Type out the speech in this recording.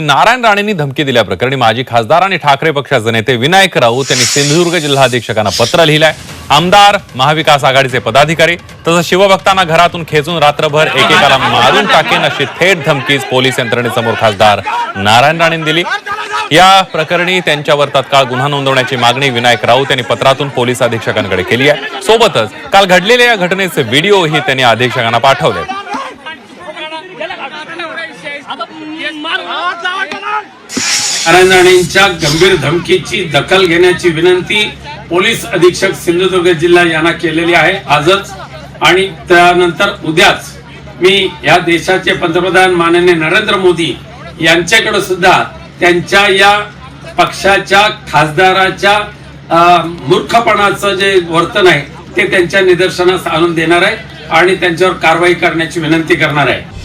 नारायण राणेंनी धमकी दिल्याप्रकरणी माजी खासदार आणि ठाकरे पक्षाचे नेते विनायक राऊत यांनी सिंधुदुर्ग जिल्हाधीक्षकांना पत्र लिहिलंय. आमदार महाविकास आघाडीचे पदाधिकारी तसंच शिवभक्तांना घरातून खेचून रात्रभर एकेकाला मारून टाकेन अशी थेट धमकीच पोलीस यंत्रणेसमोर खासदार नारायण राणेंनी दिली. या प्रकरणी त्यांच्यावर तत्काळ गुन्हा नोंदवण्याची मागणी विनायक राऊत यांनी पत्रातून पोलीस अधीक्षकांकडे केली आहे. सोबतच काल घडलेल्या या घटनेचे व्हिडिओही त्यांनी अधीक्षकांना पाठवले राणेंच्या गंभीर धमकीची दखल घेण्याची विनंती पोलीस अधीक्षक सिंधुदुर्ग जिल्हा यांना केलेली आहे. आजच आणि त्यानंतर उद्याच मी या देशाचे पंतप्रधान माननीय नरेंद्र मोदी यांच्याकडे सुद्धा त्यांच्या या पक्षाच्या खासदाराच्या अं, मूर्खपणाचं जे वर्तन आहे ते त्यांच्या निदर्शनास आणून देणार आहे आणि त्यांच्यावर कारवाई करण्याची विनंती करणार आहे.